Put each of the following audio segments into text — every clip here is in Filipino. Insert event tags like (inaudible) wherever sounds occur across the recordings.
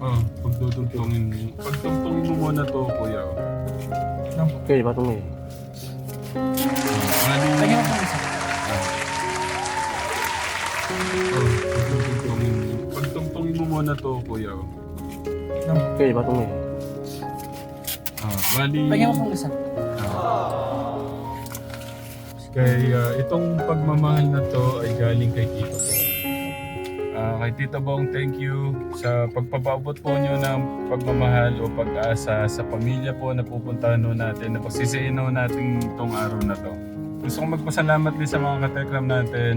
Oh, pagdudugtongin mo. Pagdugtongin mo muna to, kuya. Okay, batong eh. Bali, Lagyan mo po isa. oh, pagdudugtongin mo. Pagdugtongin mo muna to, kuya. Okay, batong eh. Ah, bali, Lagyan mo po isa. kay ah, itong pagmamahal na to ay galing kay Tito. Ah, kay Tito Bong, thank you sa pagpapaabot po nyo ng pagmamahal o pag-asa sa pamilya po na pupuntahan natin, na pagsisihin ho natin itong araw na to. Gusto kong magpasalamat din sa mga katekram natin,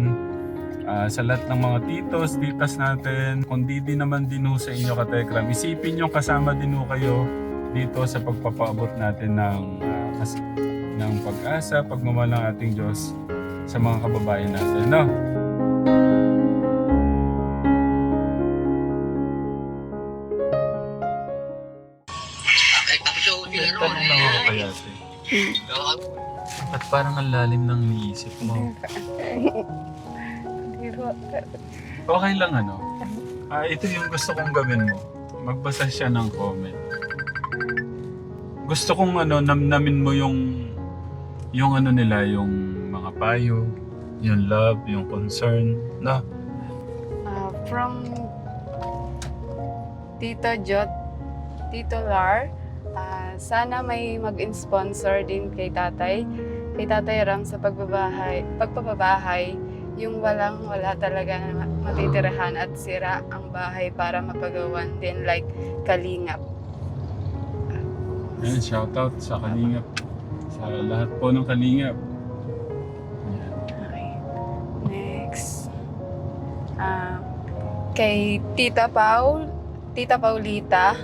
ah, sa lahat ng mga titos, titas natin, kundi din naman din sa inyo katekram. Isipin nyo kasama din kayo dito sa pagpapaabot natin ng ah, kas- ng pag-asa, pagmamahal ng ating Diyos sa mga kababayan natin. No? Parang ang lalim ng iniisip mo. Okay lang ano. Ah, ito yung gusto kong gawin mo. Magbasa siya ng comment. Gusto kong ano, namnamin mo yung yung ano nila, yung mga payo, yung love, yung concern, na Uh, from Tito Jot, Tito Lar, ah, sana may mag-sponsor din kay tatay, kay tatay Ram sa pagbabahay, pagpapabahay, yung walang wala talaga na matitirahan at sira ang bahay para mapagawan din like kalingap. Ayan, shoutout sa Kalingap. Sa lahat po ng Kalingap. Okay. Next. Ah, kay Tita Paul, Tita Paulita,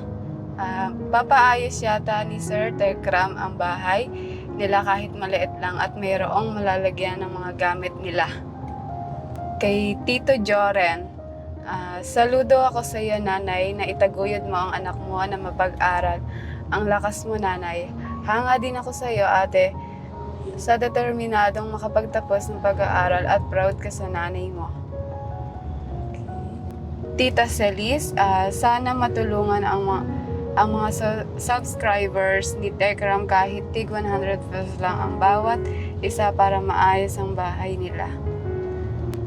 ah, papaayos yata ni Sir Tekram ang bahay nila kahit maliit lang at mayroong malalagyan ng mga gamit nila. Kay Tito Joren, ah, saludo ako sa iyo nanay na itaguyod mo ang anak mo na mapag-aral. Ang lakas mo nanay. Hanga din ako sa iyo ate sa determinadong makapagtapos ng pag-aaral at proud ka sa nanay mo. Tita Celis, ah, sana matulungan ang mga ang mga su- subscribers ni Tekram kahit tig 100 pesos lang ang bawat isa para maayos ang bahay nila.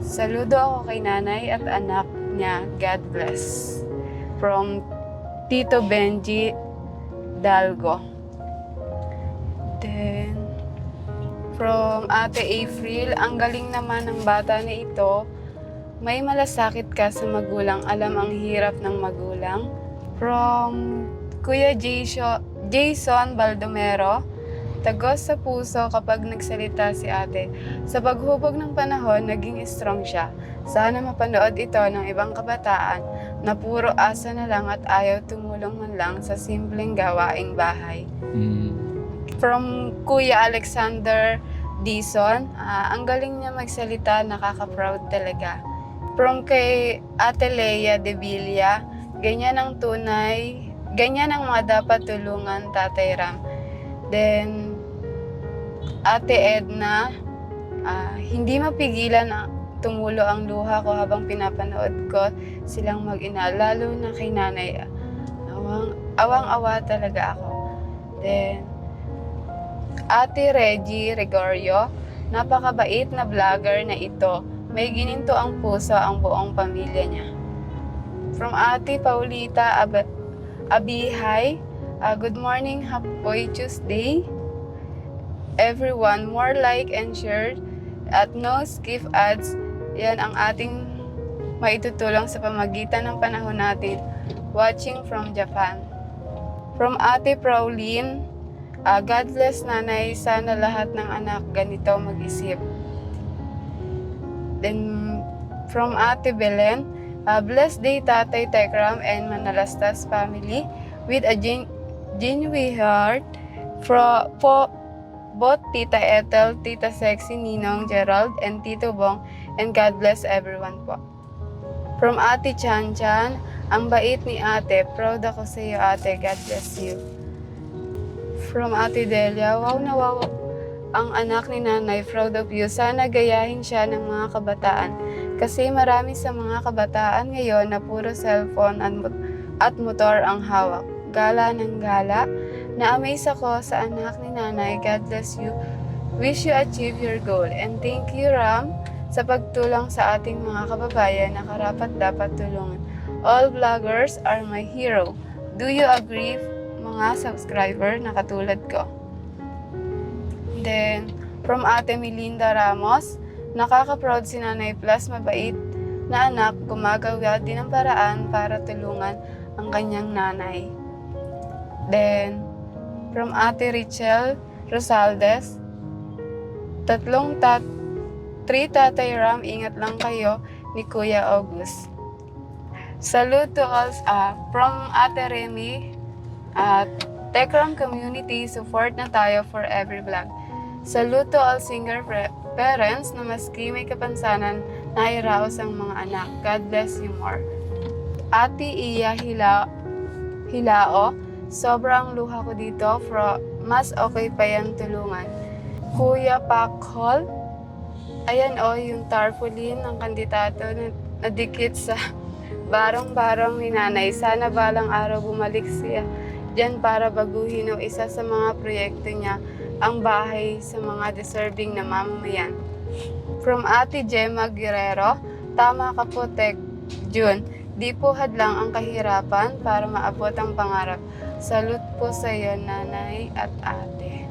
Saludo ako kay nanay at anak niya. God bless. From Tito Benji Dalgo. Then, from Ate April, ang galing naman ng bata na ito. May malasakit ka sa magulang, alam ang hirap ng magulang. From Kuya Jason, Jason Baldomero, tagos sa puso kapag nagsalita si ate. Sa paghubog ng panahon, naging strong siya. Sana mapanood ito ng ibang kabataan na puro asa na lang at ayaw tumulong man lang sa simpleng gawaing bahay Mm. from Kuya Alexander Dison. ah, ang galing niya magsalita, nakaka-proud talaga. From kay Ate Lea De Villa, ganyan ang tunay, ganyan ang mga dapat tulungan Tatay Ram. Then, Ate Edna, ah, hindi mapigilan ang tumulo ang luha ko habang pinapanood ko silang mag-ina, lalo na kay nanay. Awang, awang-awa talaga ako. Then, Ate Reggie Gregorio, napakabait na vlogger na ito. May gininto ang puso ang buong pamilya niya. From Ate Paulita Ab- Abihay, uh, good morning, happy Tuesday. Everyone, more like and share at no skip ads. Yan ang ating maitutulong sa pamagitan ng panahon natin. Watching from Japan. From Ate Pauline, Ah, God bless nanay, sana lahat ng anak ganito mag-isip. Then, from Ate Belen, ah, blessed day Tatay Tekram and Manalastas family with a gen- genuine heart for, po, both Tita Ethel, Tita Sexy, Ninong, Gerald, and Tito Bong, and God bless everyone po. From Ate Chan Chan, ang bait ni ate, proud ako sa iyo ate, God bless you from Ate Delia, wow na wow ang anak ni nanay, proud of you. Sana gayahin siya ng mga kabataan. Kasi marami sa mga kabataan ngayon na puro cellphone at mot- at motor ang hawak. Gala ng gala. Na-amaze ako sa anak ni nanay. God bless you. Wish you achieve your goal. And thank you, Ram, sa pagtulong sa ating mga kababayan na karapat dapat tulungan. All vloggers are my hero. Do you agree, mga subscriber na katulad ko? Then, from Ate Melinda Ramos, nakaka-proud si Nanay Plus, mabait na anak, gumagawa din ng paraan para tulungan ang kanyang nanay. Then, from Ate Richel Rosaldes, tatlong tat Three Tatay Ram, ingat lang kayo ni Kuya August. Salute to all ah, from Ate Remy at Tekram Community, support na tayo for every vlog. Salute to all singer pre- parents na maski may kapansanan na iraos ang mga anak. God bless you more. Ate Iya Hila Hilao, sobrang luha ko dito. Fro, mas okay pa yung tulungan. Kuya Pakhol, ayan o, yung tarpaulin ng kandidato na nadikit sa barong-barong ni nanay. Sana balang araw bumalik siya dyan para baguhin o isa sa mga proyekto niya ang bahay sa mga deserving na mamamayan. From Ate Gemma Guerrero, tama ka po, Tek June. Di po hadlang ang kahirapan para maabot ang pangarap. Salute po sa iyo, nanay at ate.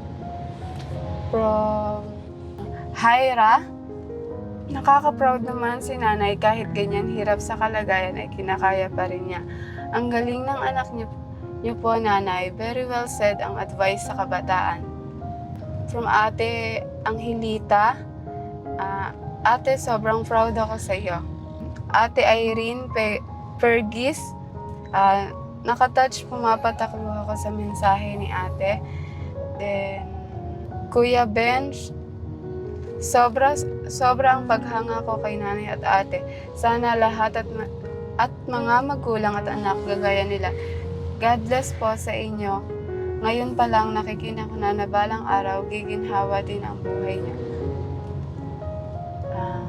From Hyra, nakaka-proud naman si nanay kahit ganyan hirap sa kalagayan ay kinakaya pa rin niya. Ang galing ng anak niyo, niyo po, nanay. Very well said ang advice sa kabataan. From ate Angelita, ah, ate sobrang proud ako sa iyo. Ate Irene Pe- Pergis, ah, nakatouch, pumapataklo ako sa mensahe ni ate. Then, Kuya Bench, sobra, sobra ang paghanga ko kay nanay at ate. Sana lahat at, at mga magulang at anak gagaya nila. God bless po sa inyo. Ngayon pa lang nakikita ko na na balang araw giginhawa din ang buhay niyo. Ah,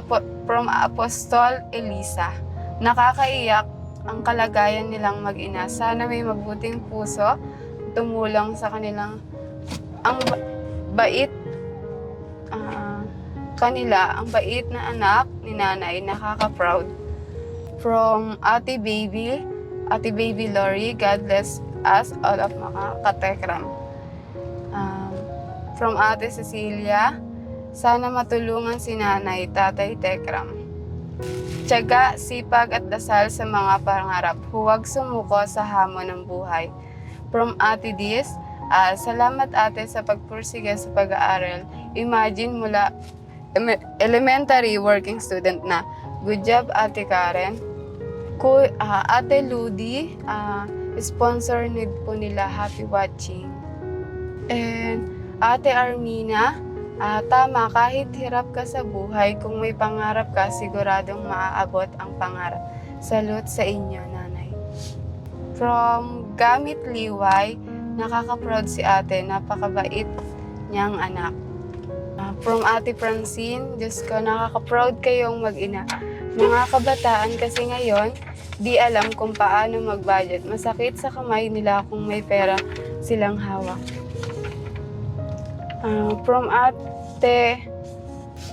Apo- from Apostol Elisa, nakakaiyak ang kalagayan nilang mag-ina. Sana may mabuting puso tumulong sa kanilang ang ba- bait ah, kanila, ang bait na anak ni nanay, nakaka-proud. From Ate Baby, Ate Baby Lori, God bless us all of mga katekram. Um, from Ate Cecilia, sana matulungan si nanay, tatay Tekram. Tiyaga, sipag at dasal sa mga pangarap. Huwag sumuko sa hamon ng buhay. From Ate Diz, ah, salamat ate sa pagpursige sa pag-aaral. Imagine mula em- elementary working student na. Good job Ate Karen. Ku, ah, ate Ludi, ah, sponsor need po nila Happy Watching. And Ate Armina, ah, tama kahit hirap ka sa buhay, kung may pangarap ka, siguradong maaabot ang pangarap. Salute sa inyo, nanay. From Gamit Liway, nakaka-proud si ate, napakabait niyang anak. Ah, from Ate Francine, Diyos ko, nakaka-proud kayong mag-ina. Mga kabataan kasi ngayon, di alam kung paano mag-budget. Masakit sa kamay nila kung may pera silang hawak. Ah, from ate,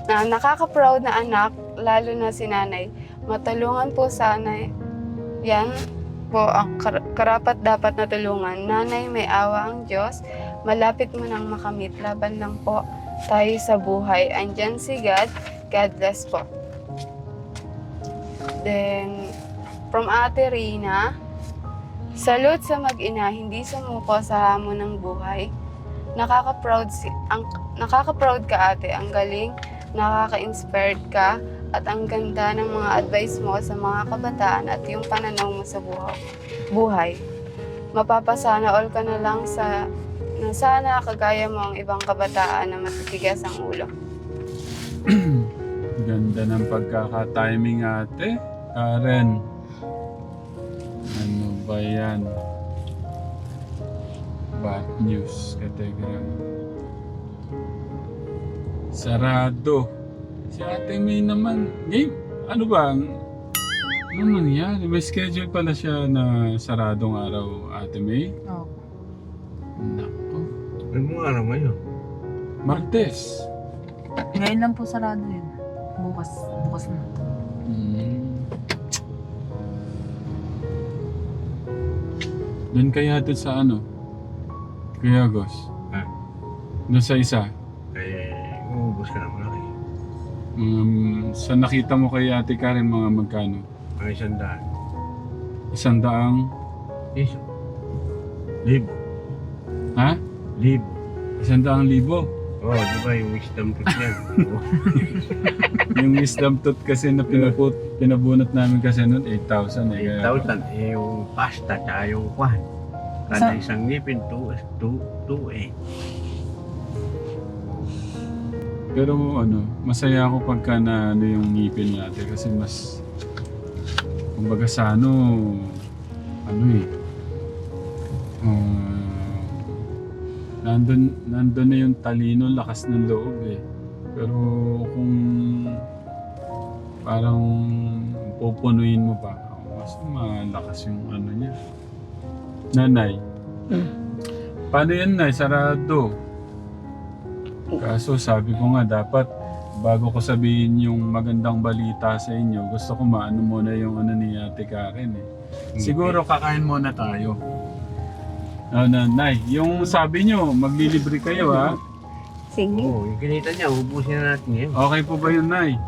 na nakaka-proud na anak, lalo na si nanay. Matulungan po sana yan po ang kar- karapat dapat na tulungan. Nanay, may awa ang Diyos. Malapit mo nang makamit. Laban lang po tayo sa buhay. Andyan si God. God bless po. Then, from Ate Rina, salute sa mag-ina, hindi sumuko sa hamon ng buhay. Nakaka-proud si ang nakaka-proud ka ate, ang galing, nakaka-inspired ka at ang ganda ng mga advice mo sa mga kabataan at yung pananaw mo sa buhay. buhay. Mapapasana all ka na lang sa na sana kagaya mo ang ibang kabataan na matitigas ang ulo. (clears throat) Ganda ng pagkaka-timing ate. Karen. Ano ba yan? Bad news, kategram. Sarado. Si ate May naman. Game, ano ba? Ano nangyari? May schedule pala siya na saradong araw, Ate May. Oo. Nako. Ano mga araw ngayon? Martes. Ngayon lang po sarado yun. Bukas, bukas na. Mm. Doon kaya hatid sa ano? Kuya Agos. Ha? Doon sa isa. Eh, uubos ka naman ako eh. Um, sa nakita mo kay Ate Karen mga magkano? Ang isang daan. Isang daang, Iso. Libo. ha? Libo. Isang daang libo. Oo, oh, di ba yung wisdom tooth yan? (laughs) Oo. yung wisdom tooth kasi na pinaput, pinabunot namin kasi noon 8,000 eh. Kaya, 8,000 eh yung pasta tsaka yung kwan. Kada Sa- isang ngipin, 2, 2, 2 eh. pero ano, masaya ako pagka na ano yung ngipin natin kasi mas kumbaga sa ano ano eh ah, nandun, nandun na yung talino, lakas ng loob eh. Pero kung parang pupunuin mo pa, mas malakas yung ano niya. Nanay. Paano yan, Nay? Sarado. Kaso sabi ko nga, dapat bago ko sabihin yung magandang balita sa inyo, gusto ko maano muna yung ano ni Ate Karen eh. Siguro kakain muna tayo. Ah, nanay, yung sabi nyo, maglilibre kayo ha? Sige. Oo, yung kinita niya, ubusin na natin yan. Okay po ba yun, Nay?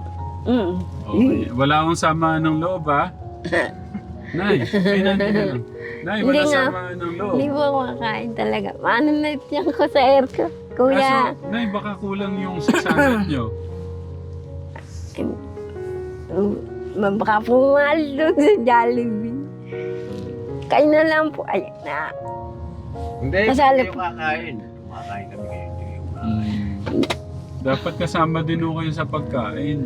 Mm. Okay. Wala akong sama ng loob ha? Nay, ay nanay na lang. Nay, wala Hindi nga. sama ng loob. Hindi po ako kakain talaga. Paano na tiyan ko sa air ko? Kuya, Kaso, Nay, baka kulang yung sasanad nyo. um, baka pumal (laughs) doon sa Jollibee. Kayo na lang po. Ay, na. Hindi, Masali hindi po. kakain. Kumakain kami kayo. Hindi yung kakain. Mm. Dapat kasama din ho kayo sa pagkain.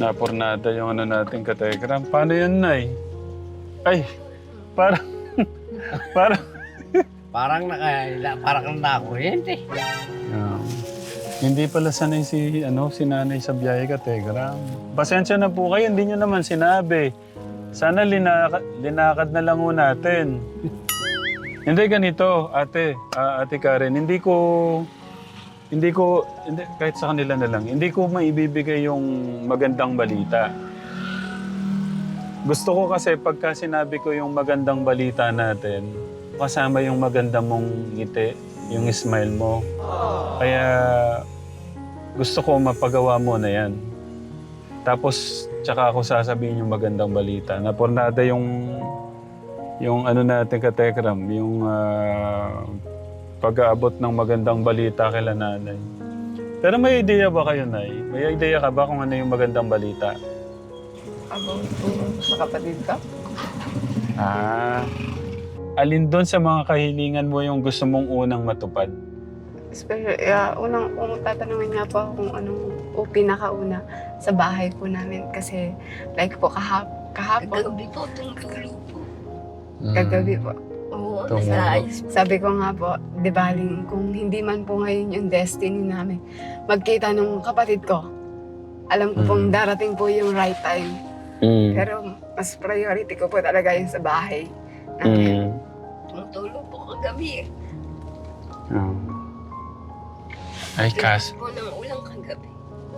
Napurnada yung ano natin kategram. Paano yan, Nay? Ay, parang, (laughs) parang, Parang nakaila, parang nakakuryente. Ah, hindi pala sanay si, ano, si nanay sa biyahe kategram. Pasensya na po kayo, hindi nyo naman sinabi. Sana linakad, linakad na lang ho natin. hindi ganito, ate, ah, ate Karen, hindi ko, hindi ko, hindi, kahit sa kanila na lang, hindi ko maibibigay yung magandang balita. Gusto ko kasi pagka sinabi ko yung magandang balita natin, kasama yung maganda mong ngiti, yung smile mo. Kaya gusto ko mapagawa mo na yan. Tapos tsaka ako sasabihin yung magandang balita. Napornada yung yung ano natin ka Tekram, yung ah, pag-aabot ng magandang balita kay nanay. Pero may ideya ba kayo, Nay? May ideya ka ba kung ano yung magandang balita? About po sa kapatid ko. Ah. Alin doon sa mga kahilingan mo yung gusto mong unang matupad? Especially, uh, unang kung tatanungin nga po ako kung anong o pinakauna sa bahay po namin. Kasi like po kahap, kahapon, Kagabi po, tunggulo po. kagabi po. Oo, Tungo. nasa ayos. Sabi ko nga po, di baling kung hindi man po ngayon yung destiny namin, magkita nung kapatid ko. Alam ko pong Mm. darating po yung right time. Mm. Pero mas priority ko po talaga yung sa bahay. Mm. namin. Tumutulog po kagabi. Ah. Ay, Kas. Po ng ulang kagabi.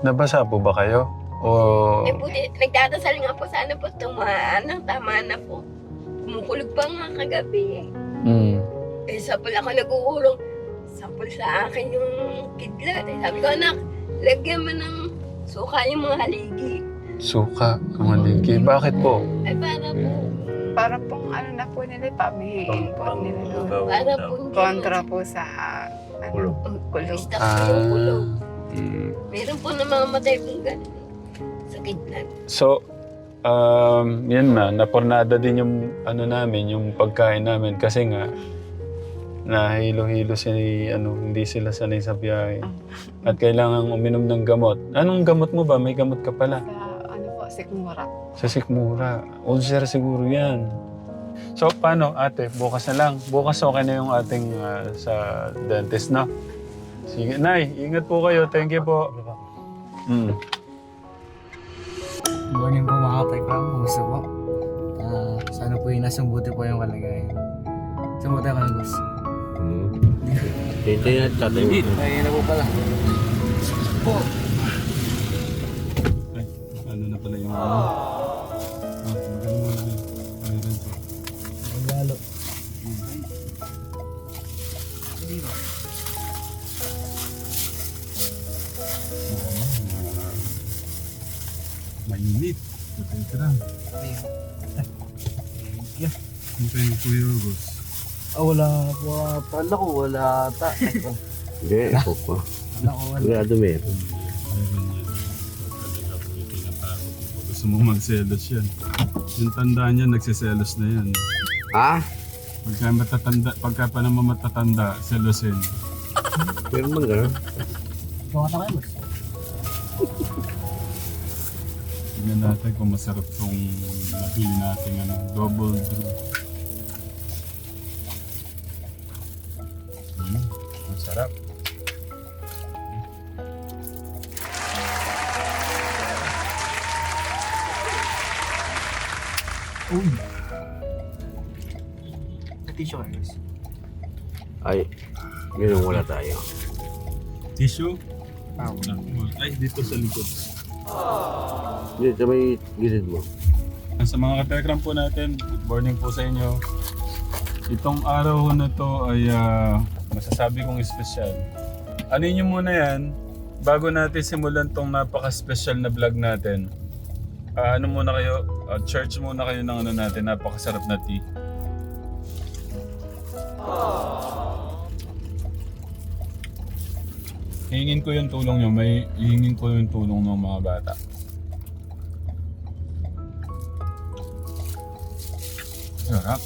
Nabasa po ba kayo? O... Eh buti, nagdadasal nga po sana po tumaan ng tama na po. Kumukulog pa nga kagabi eh. Mm. Eh, sapul ako nag-uulong. Sapul sa akin yung kidlat. Eh, sabi ko, anak, lagyan mo ng suka yung mga haligi. Suka, kamaligi. Bakit po? Ay, para po. Para pong ano na po nila, pamihiin po nila. Para po Kontra po sa ano, Kulog. kulog. Yung kulog. Mm. Meron po na mga matay pong ganun. Sa kidlat. So, um, yan na, napornada din yung ano namin, yung pagkain namin kasi nga nahilo-hilo si ano, hindi sila sanay sa biyahe. At kailangan uminom ng gamot. Anong gamot mo ba? May gamot ka pala. Sa ano po, sikmura. Sa sikmura. Ulcer siguro yan. So, paano ate? Bukas na lang. Bukas okay na yung ating ah, sa dentist, no? Sige, Nay, ingat po kayo. Thank you po. Mm. Morning po mga katekram, kumusta po? Ah, sana po yung nasa buti po yung kalagayan. Sumuti ako ng gusto. Hmm. Hintay na tatay mo. Ay, na po pala. Po. Ay, ano na pala yung ano? Ka lang. Hintay yung Kuya August. Ah, wala po. Pala ko, wala ata. Hindi, ako pa. Wala ko, wala. Sigurado meron. Meron yan. So, talaga po yung tinatawag ko. Gusto mo magselos yan. Yung tanda niya, nagsiselos na yan. Ha? Pagka matatanda, pagka pa naman matatanda, selosin. Meron bang gano'n? Ikaw ata kayo, boss. Tingnan natin kung masarap tong nabili natin ano, double brew. Hmm, masarap. Uy. Tissue boss. Ay, ganun wala tayo. Tissue? Ah, Ay, dito sa likod. Hindi, sa may gilid mo. Sa mga katekram po natin, good morning po sa inyo. Itong araw na to ay ah, masasabi kong espesyal. Ano nyo muna yan, bago natin simulan tong napaka-special na vlog natin. Ah, ano muna kayo, ah, church muna kayo ng ano natin, napakasarap na tea. Hingin ko yung tulong nyo, may hingin ko yung tulong ng mga bata. Sarap.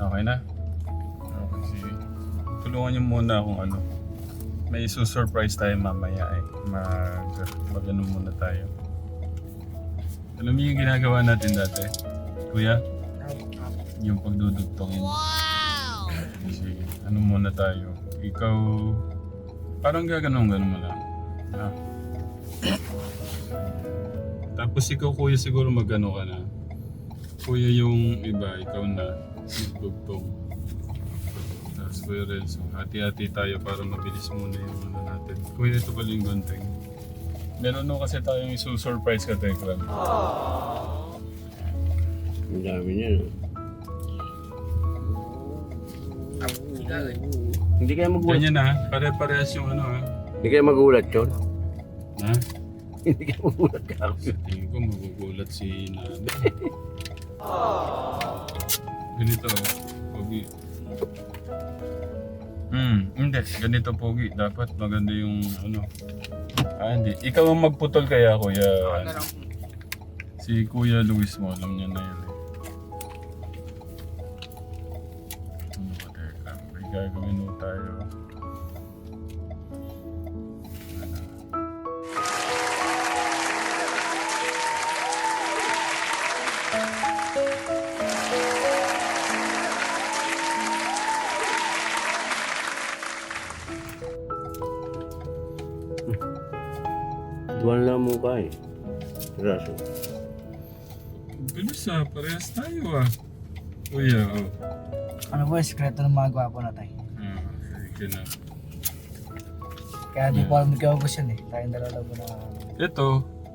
Okay na? Okay, sige. Tulungan niyo muna kung ano. May surprise tayo mamaya eh. Mag, mag ano muna tayo. Alam niyo yung ginagawa natin dati? Kuya? Yung pagdudugtongin. Wow! Sige. Ano muna tayo? Ikaw... Parang gaganon ganon mo lang. Ah. Tapos ikaw kuya siguro magano ka na. Kuya yung iba, ikaw na. Magdugtong. Tapos Kuya Renzo, hati-hati tayo para mabilis muna yung ano natin. Kuya, ito pala yung gunting. Meron no kasi tayong isu-surprise ka, Tekram. Ang dami niya. no? Hindi kaya magulat. Ganyan ha, pare-parehas yung ano ha. Hindi kaya magulat yun. Ha? Hindi kaya magulat ka. Sa tingin ko magugulat si nanay. (laughs) Ganito, Pogi. Hmm, hindi. Ganito, Pogi. Dapat maganda yung ano. Ah, hindi. Ikaw ang magputol kaya, Kuya. ano. Si Kuya Luis mo, alam niya na yun eh. Ano ba, teka? May gagawin mo tayo. Raso. Bilis ah, parehas tayo ah. Kuya, oh. Ano po, sikreto ng mga gwapo na tayo. Ah, sige na. Kaya di po alam nagkabos yan eh. Tayong dalawa lang po na... Ito,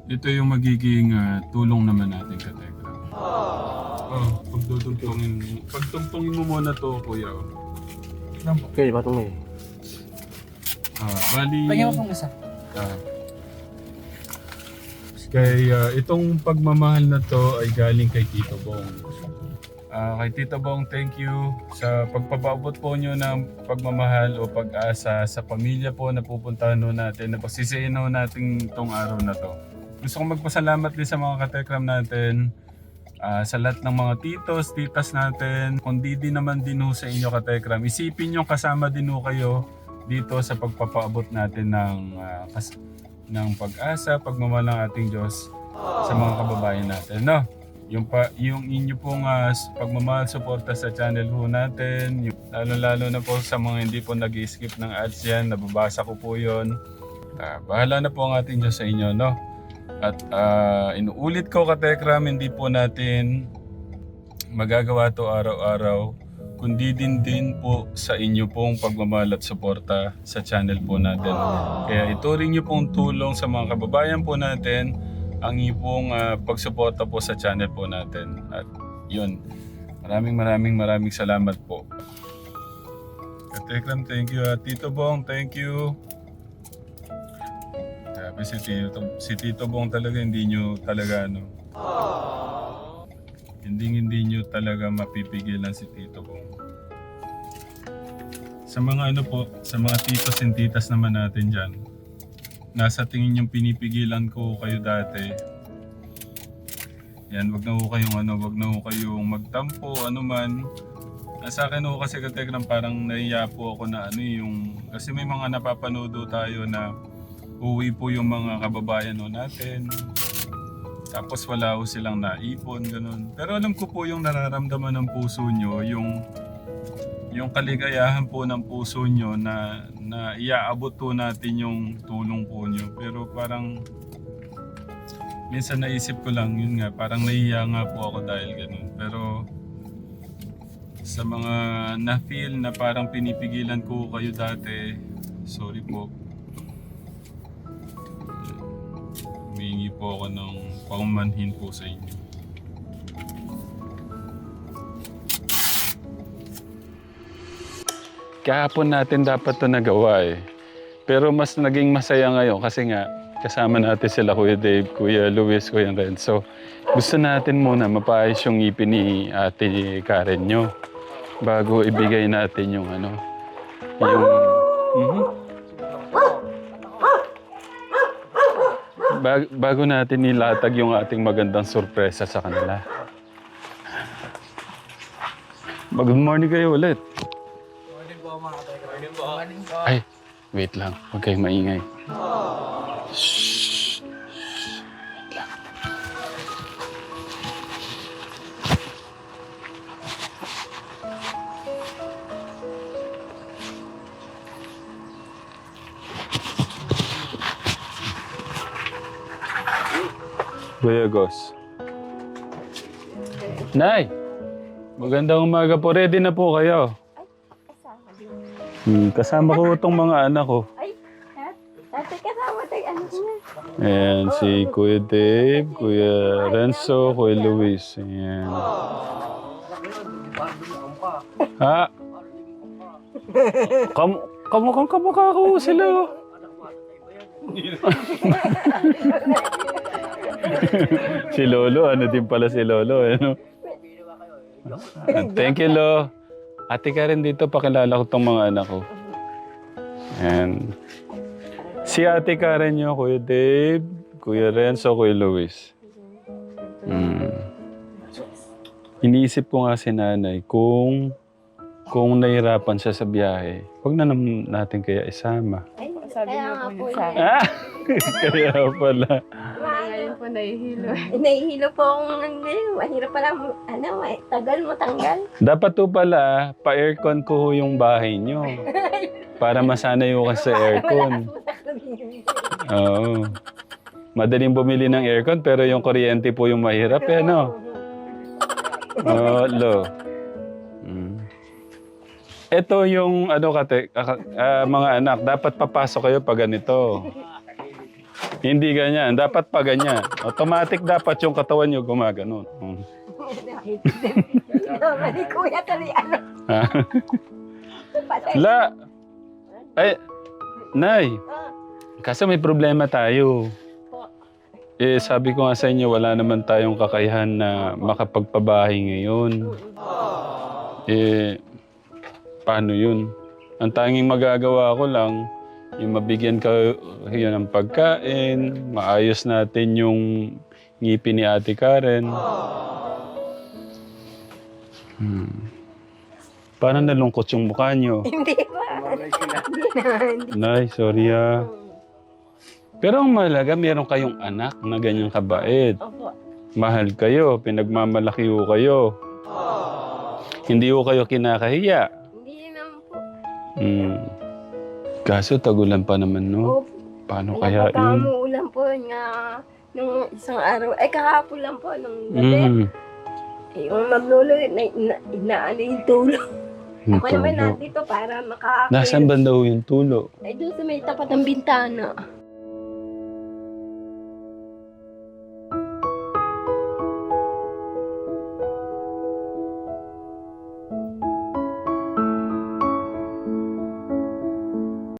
ito yung magiging ah, tulong naman natin ka Tekra. Oh, pagdudugtongin mo. Pagtungtungin mo muna to, kuya. oh. Lang po. Okay, patong eh. Ah, bali... Pagyan mo pong isa. Ah. Kay ah, itong pagmamahal na to ay galing kay Tito Bong. Ah, kay Tito Bong, thank you sa pagpapaabot po nyo ng pagmamahal o pag-asa sa pamilya po na pupuntahan ho natin, na pagsisihin ho natin itong araw na to. Gusto kong magpasalamat din sa mga katekram natin, ah, sa lahat ng mga titos, titas natin, kundi din naman din ho sa inyo katekram. Isipin nyo kasama din ho kayo dito sa pagpapaabot natin ng ah, kas- ng pag-asa, pagmamahal ng ating Diyos sa mga kababayan natin, no? Yung pa yung inyo pong s- pagmamahal suporta sa channel ho natin, lalo-lalo na po sa mga hindi po nag-skip ng ads yan, nababasa ko po 'yon. ah, bahala na po ang ating Diyos sa inyo, no? At ah, inuulit ko katekram, hindi po natin magagawa to araw-araw, kundi din din po sa inyo pong pagmamahal at suporta sa channel po natin. Kaya ituring niyo pong tulong sa mga kababayan po natin ang iyong ah, pagsuporta po sa channel po natin. At yun, maraming maraming maraming salamat po. Katekram, thank you. At Tito Bong, thank you. Sabi si Tito, si Tito Bong talaga hindi nyo talaga ano. Hindi hindi nyo talaga mapipigilan si Tito Bong. Sa mga ano po, sa mga titos and titas naman natin dyan, nasa tingin yung pinipigilan ko kayo dati. Yan, wag na ho kayong ano, wag na ho kayong magtampo, ano man. Sa akin ho kasi katekram parang naiya po ako na ano eh, yung kasi may mga napapanood tayo na uwi po yung mga kababayan ho natin. Tapos wala ho silang naipon, ganun. Pero alam ko po yung nararamdaman ng puso nyo, yung yung kaligayahan po ng puso nyo na, na iaabot po natin yung tulong po nyo. Pero parang minsan naisip ko lang, yun nga, parang nahiya nga po ako dahil ganun. Pero sa mga na-feel na parang pinipigilan ko kayo dati, sorry po. Po ako ng paumanhin po sa inyo. Kahapon natin dapat to nagawa eh. Pero mas naging masaya ngayon kasi nga kasama natin sila Kuya Dave, Kuya Luis, Kuya Renzo. Gusto natin muna mapaayos yung ngipin ni Ate Karen nyo bago ibigay natin yung ano, yung... Mhm. Bag- bago natin nilatag yung ating magandang sorpresa sa kanila. Good morning kayo ulit. Ay, wait lang. Huwag kayong maingay. Shh. Kuya Gos. Nay! Magandang umaga po. Ready na po kayo. Hmm, kasama ko itong mga anak ko. Dati kasama tayo, ano niya. Ayan, si Kuya Dave, Kuya Renzo, Kuya Luis. Ayan. Ha? Kam kamukhang kamukha ko sila. oh. (laughs) (laughs) si Lolo, ano din pala si Lolo, ano? Thank you, Lo. Ate Karen dito, pakilala ko tong mga anak ko. Ayan. Si Ate Karen nyo, Kuya Dave, Kuya Renzo, Kuya Luis. Mm. Iniisip ko nga si nanay kung kung nahirapan siya sa biyahe, huwag na naman natin kaya isama. Ay, Sabi kaya nga nga po yun. sa Ah! (laughs) kaya pala. Po nahihilo. (laughs) Nahihilo po akong ngayon. Mahirap pala, ano, eh, tagal mo tanggal. Dapat to pala, pa-aircon ko ho yung bahay nyo. Para masanay ko kasi (laughs) sa aircon. Oo. Madaling bumili ng aircon pero yung kuryente po yung mahirap eh, no? Oo, lo. Mm. Ito yung ano kate, ah, ah, mga anak, dapat papasok kayo pag ganito. Hindi ganyan, dapat pa ganyan. Automatic dapat yung katawan nyo gumaganon. Mm. Mali kuya tali, ano. La! Ay, Nay, Ah, kasi may problema tayo. Eh, sabi ko nga sa inyo, wala naman tayong kakayahan na makapagpabahay ngayon. Eh, paano yun? Ang tanging magagawa ko lang, yung mabigyan ka yun ng pagkain, maayos natin yung ngipin ni Ate Karen. Hmm. Parang nalungkot yung mukha nyo. (laughs) Hindi ba? Hindi na, hindi. Nay, sorry ah. Pero ang mahalaga, meron kayong anak na ganyang kabait. Opo. Mahal kayo, pinagmamalaki ho kayo. Hindi ho kayo kinakahiya. Hindi naman po. Hmm. Kaso tagulan pa naman, no? Opo. Paano Kaya yun? umuulan po nga nung isang araw, ay kahapon lang po nung gabi. Mm. Eh, yung maglolo, na, na, inaano yung tulo. Yung Ako naman tulo. nandito para maka... Nasaan ba daw yung tulo? Ay, doon sa may tapat ng bintana.